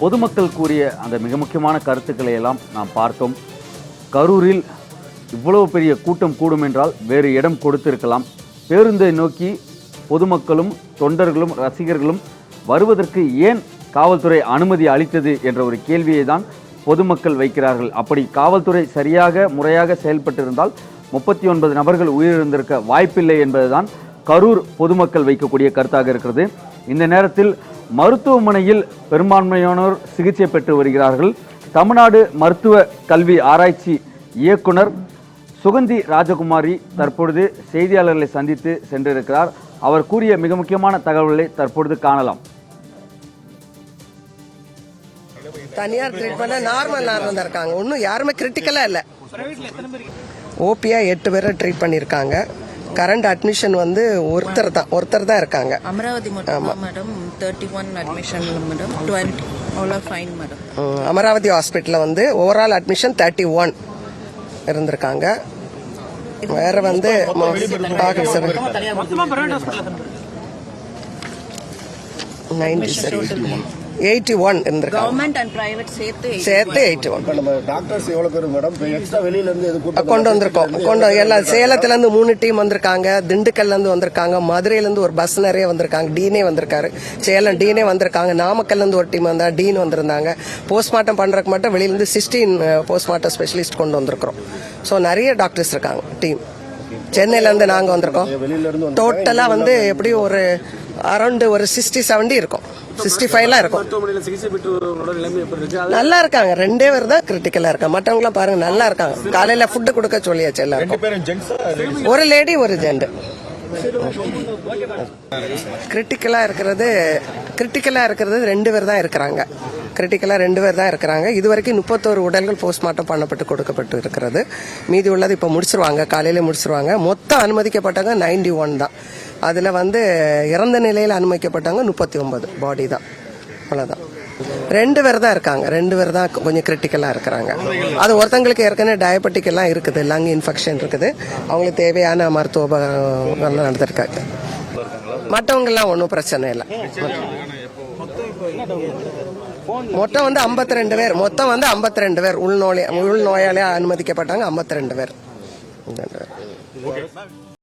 பொதுமக்கள் கூறிய அந்த மிக முக்கியமான கருத்துக்களை எல்லாம் நாம் பார்த்தோம். கரூரில் இவ்வளவு பெரிய கூட்டம் கூடும் என்றால் வேறு இடம் கொடுத்திருக்கலாம். பேருந்தை நோக்கி பொதுமக்களும் தொண்டர்களும் ரசிகர்களும் வருவதற்கு ஏன் காவல்துறை அனுமதி அளித்தது என்ற ஒரு கேள்வியை தான் பொதுமக்கள் வைக்கிறார்கள். அப்படி காவல்துறை சரியாக முறையாக செயல்பட்டிருந்தால் முப்பத்தி ஒன்பது நபர்கள் உயிரிழந்திருக்க வாய்ப்பில்லை என்பதுதான் கரூர் பொதுமக்கள் வைக்கக்கூடிய கருத்தாக இருக்கிறது. இந்த நேரத்தில் மருத்துவமனையில் பெரும்பான்மையானோர் சிகிச்சை பெற்று வருகிறார்கள். தமிழ்நாடு மருத்துவ கல்வி ஆராய்ச்சி இயக்குனர் சுகந்தி ராஜகுமாரி தற்பொழுது செய்தியாளர்களை சந்தித்து சென்றிருக்கிறார். அவர் கூறிய மிக முக்கியமான தகவல்களை தற்பொழுது காணலாம். தனியார் ட்ரீட்மெண்ட்ல நார்மல் நார்மல் இருக்காங்க. ஒன்றும் யாருமே கிரிட்டிக்கலாக இல்லை. ஓபியா எட்டு பேரை ட்ரீட் பண்ணியிருக்காங்க. கரண்ட் அட்மிஷன் வந்து ஒருத்தர் தான் ஒருத்தர் தான் இருக்காங்க. Amaravathi madam thirty one admission madam twenty அவ்வளோ ஃபைன் மேடம் அமராவதி ஹாஸ்பிட்டலில் வந்து ஓவரால் அட்மிஷன் தேர்ட்டி ஒன் இருந்திருக்காங்க வேற வந்து நைன்டி சரி. எயிட்டி ஒன் இருந்திருக்காங்க. கவர்மெண்ட் அண்ட் பிரைவேட் சேர்த்து சேர்த்து எயிட்டி ஒன் நம்ம டாக்டர்ஸ் எவ்வளவு பேர் மேடம் எக்ஸ்ட்ரா வெளியில இருந்து எது கொண்டு வந்திருக்கோம். கொண்டு எல்லாம் சேலத்துல இருந்து மூணு டீம் வந்திருக்காங்க. திண்டுக்கல்ல இருந்து வந்திருக்காங்க. மதுரையில இருந்து ஒரு பஸ் நிறைய வந்திருக்காங்க. டீனே வந்திருக்காரு. சேலம் டீனே வந்திருக்காங்க. நாமக்கல்ல இருந்து ஒரு டீம் வந்தா டீன் வந்திருந்தாங்க. போஸ்ட்மார்ட்டம் பண்றதுக்கு மட்டும் வெளியில இருந்து சிக்ஸ்டீன் போஸ்ட்மார்ட்டம் ஸ்பெஷலிஸ்ட் கொண்டு வந்திருக்கிறோம். ஸோ நிறைய டாக்டர்ஸ் இருக்காங்க. டீம் சென்னையில இருந்து நாங்க வந்திருக்கோம். வெளியில இருந்து டோட்டலா வந்து எப்படியும் ஒரு அரௌண்ட் ஒரு சிக்ஸ்டி செவன்டி இருக்கும். சிக்ஸ்டி ஃபைவ்லாம் இருக்கும். நல்லா இருக்காங்க. ரெண்டே பேர் தான் கிரிட்டிக்கலா இருக்காங்க. மற்றவங்களாம் பாருங்க நல்லா இருக்காங்க. காலையில ஃபுட்டு கொடுக்க சொல்லியாச்சு எல்லாருக்கும். ஒரு லேடி ஒரு ஜெண்டு கிரிட்டிக்கலா இருக்கிறது கிரிட்டிக்கலா இருக்கிறது ரெண்டு பேர் தான் இருக்கிறாங்க. கிரிட்டிக்கலா ரெண்டு பேர் தான் இருக்கிறாங்க. இது வரைக்கும் முப்பத்தோரு உடல்கள் போஸ்ட்மார்ட்டம் பண்ணப்பட்டு கொடுக்கப்பட்டு இருக்கிறது. மீதி உள்ளது இப்போ முடிச்சிருவாங்க. காலையில முடிச்சிருவாங்க. மொத்தம் அனுமதிக்கப்பட்டவங்க நைன்டி ஒன் தான். அதில் வந்து இறந்த நிலையில் அனுமதிக்கப்பட்டவங்க முப்பத்தி ஒன்பது பாடி தான். அவ்வளோதான் ரெண்டு பேர் தான் இருக்காங்க. ரெண்டு பேர் தான் கொஞ்சம் கிரிட்டிக்கலாக இருக்கிறாங்க. அது ஒருத்தங்களுக்கு ஏற்கனவே டயபெட்டிக் எல்லாம் இருக்குது. லங் இன்ஃபெக்ஷன் இருக்குது. அவங்களுக்கு தேவையான மருத்துவ உபகரணம் நடந்திருக்காங்க. மற்றவங்கெல்லாம் ஒன்றும் பிரச்சனை இல்லை. மொத்தம் வந்து 52 ரெண்டு பேர். மொத்தம் வந்து 52 ரெண்டு பேர். உள்நோய் உள்நோயாளியாக அனுமதிக்கப்பட்டாங்க 52 ரெண்டு பேர் ரெண்டு பேர்.